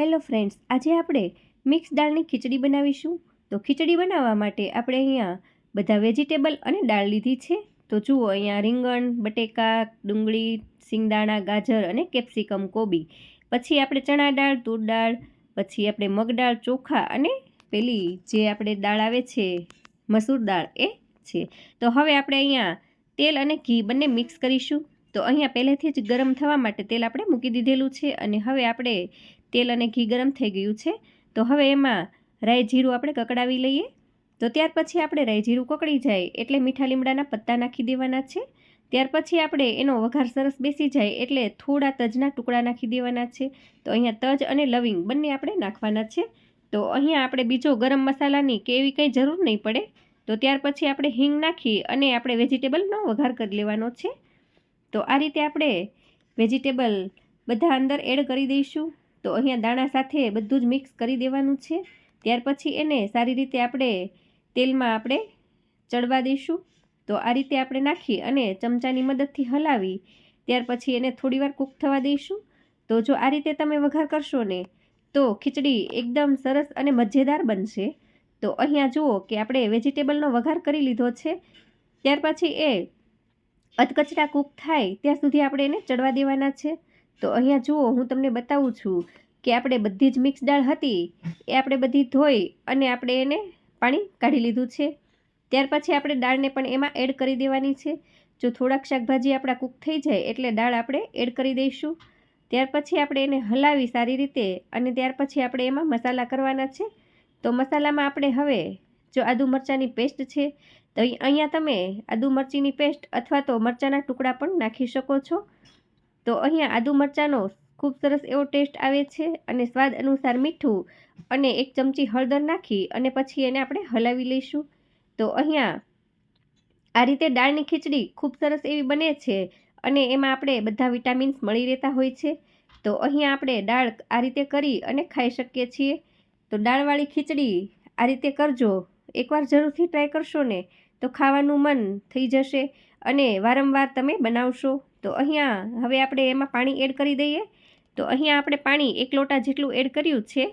Hello friends, આજે આપણે mix દાળની ખીચડી બનાવીશું. તો ખીચડી બનાવવા માટે આપણે અહીંયા બધા વેજીટેબલ અને દાળ લીધી છે. તો જુઓ, અહીંયા રીંગણ, બટેકા, ડુંગળી, સિંગદાણા, ગાજર અને કેપ્સિકમ કોબી. પછી આપણે ચણા દાળ, તૂર દાળ, પછી આપણે મગ દાળ, ચોખા અને પેલી જે આપણે દાળ આવે છે, મસૂર દાળ એ છે. તો હવે આપણે અહીંયા તેલ અને ઘી બંને મિક્સ કરીશું. તો અહીંયા પહેલેથી જ ગરમ થવા માટે તેલ આપણે મૂકી દીધેલું છે અને હવે આપણે તેલ અને ઘી ગરમ થઈ ગયું છે. તો હવે એમાં રાઈ જીરું આપણે કકડાવી લઈએ. તો ત્યાર પછી આપણે રાઈ જીરું કકડી જાય એટલે મીઠા લીમડાના પત્તા નાખી દેવાના છે. ત્યાર પછી આપણે એનો વઘાર સરસ બેસી જાય એટલે થોડા તજના ટુકડા નાખી દેવાના છે. તો અહીંયા તજ અને લવિંગ બંને આપણે નાખવાના છે. તો અહીંયા આપણે બીજો ગરમ મસાલાની કે એવી કંઈ જરૂર નહીં પડે. તો ત્યાર પછી આપણે હિંગ નાખી અને આપણે વેજીટેબલનો વઘાર કરી લેવાનો છે. તો આ રીતે આપણે વેજીટેબલ બધા અંદર એડ કરી દઈશું. તો અહીંયા દાણા સાથે બધું જ મિક્સ કરી દેવાનું છે. ત્યાર પછી એને સારી રીતે આપણે તેલમાં આપણે ચડવા દઈશું. તો આ રીતે આપણે નાખી અને ચમચાની મદદથી હલાવી, ત્યાર પછી એને થોડીવાર કૂક થવા દઈશું. તો જો આ રીતે તમે વઘાર કરશો ને, તો ખીચડી એકદમ સરસ અને મજેદાર બનશે. તો અહીંયા જુઓ કે આપણે વેજીટેબલનો વઘાર કરી લીધો છે. ત્યાર પછી એ અધકચરા કૂક થાય, ત્યાં સુધી આપણે એને ચડવા દેવાના છે. તો અહીંયા જુઓ, હું તમને બતાવું છું કે આપણે બધી જ મિક્સ દાળ હતી, એ આપણે બધી ધોઈ અને આપણે એને પાણી કાઢી લીધું છે. ત્યાર પછી આપણે દાળને પણ એમાં એડ કરી દેવાની છે. જો થોડાક શાકભાજી આપણા કૂક થઈ જાય, એટલે દાળ આપણે એડ કરી દઈશું. ત્યાર પછી આપણે એને હલાવી સારી રીતે અને ત્યાર પછી આપણે એમાં મસાલા કરવાના છે. તો મસાલામાં આપણે હવે, જો આદુ મરચાંની પેસ્ટ છે, તો અહીંયા તમે આદુ મરચીની પેસ્ટ અથવા તો મરચાંના ટુકડા પણ નાખી શકો છો. તો અહીંયા આદુ મરચાંનો ખૂબ સરસ એવો ટેસ્ટ આવે છે અને સ્વાદ અનુસાર મીઠું અને એક ચમચી હળદર નાખી અને પછી એને આપણે હલાવી લઈશું. તો અહીંયા આ રીતે દાળની ખીચડી ખૂબ સરસ એવી બને છે અને એમાં આપણે બધા વિટામિન્સ મળી રહેતા હોય છે. તો અહીંયા આપણે દાળ આ રીતે કરી અને ખાઈ શકીએ છીએ. તો દાળવાળી ખીચડી આ રીતે કરજો. એકવાર જરૂરથી ટ્રાય કરશો ને, તો ખાવાનું મન થઈ જશે. અને વારંવાર તમે બનાવશો. તો અહીંયા હવે આપણે એમાં પાણી એડ કરી દઈએ. તો અહીંયા આપણે પાણી એક લોટા જેટલું એડ કર્યું છે.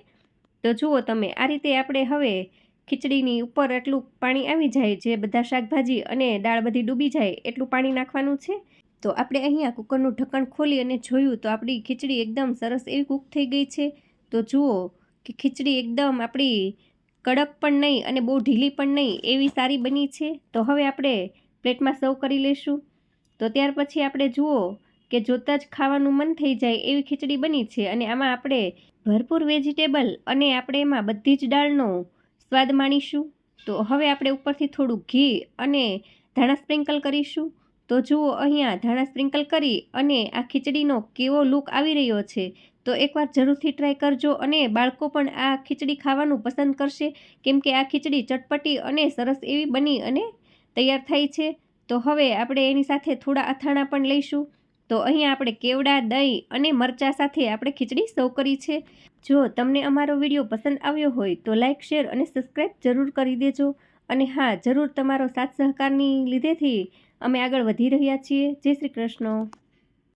તો જુઓ તમે, આ રીતે આપણે હવે ખીચડીની ઉપર એટલું પાણી આવી જાય, જે બધા શાકભાજી અને દાળ બધી ડૂબી જાય, એટલું પાણી નાખવાનું છે. તો આપણે અહીંયા કુકરનું ઢક્કણ ખોલી અને જોયું તો આપણી ખીચડી એકદમ સરસ એવી કૂક થઈ ગઈ છે. તો જુઓ કે ખીચડી એકદમ આપણી કડક પણ નહીં અને બહુ ઢીલી પણ નહીં એવી સારી બની છે. તો હવે આપણે પ્લેટમાં સર્વ કરી લઈશું તો ત્યાર પછી આપણે જુઓ કે જોતાં જ ખાવાનું મન થઈ જાય એવી ખીચડી બની છે અને આમાં આપણે ભરપૂર વેજીટેબલ અને આપણે એમાં બધી જ દાળનો સ્વાદ માણીશું. તો હવે આપણે ઉપરથી થોડું ઘી અને ધાણા સ્પ્રિંકલ કરીશું. તો જુઓ અહીંયા ધાણા સ્પ્રિંકલ કરી અને આ ખીચડીનો કેવો લુક આવી રહ્યો છે. તો એકવાર જરૂરથી ટ્રાય કરજો અને બાળકો પણ આ ખીચડી ખાવાનું પસંદ કરશે. કેમ કે આ ખીચડી ચટપટી અને સરસ એવી બની અને તૈયાર થાય છે. તો હવે આપણે એની સાથે થોડા અથાણા પણ લઈશું. તો અહીંયા આપણે કેવડા, દહીં અને મરચાં સાથે આપણે ખીચડી સર્વ કરી છે. જો તમને અમારો વીડિયો પસંદ આવ્યો હોય તો લાઇક શેર અને સબસ્ક્રાઈબ જરૂર કરી દેજો. અને હા, જરૂર તમારો સાથ સહકારની લીધેથી અમે આગળ વધી રહ્યા છીએ. જય શ્રી કૃષ્ણ.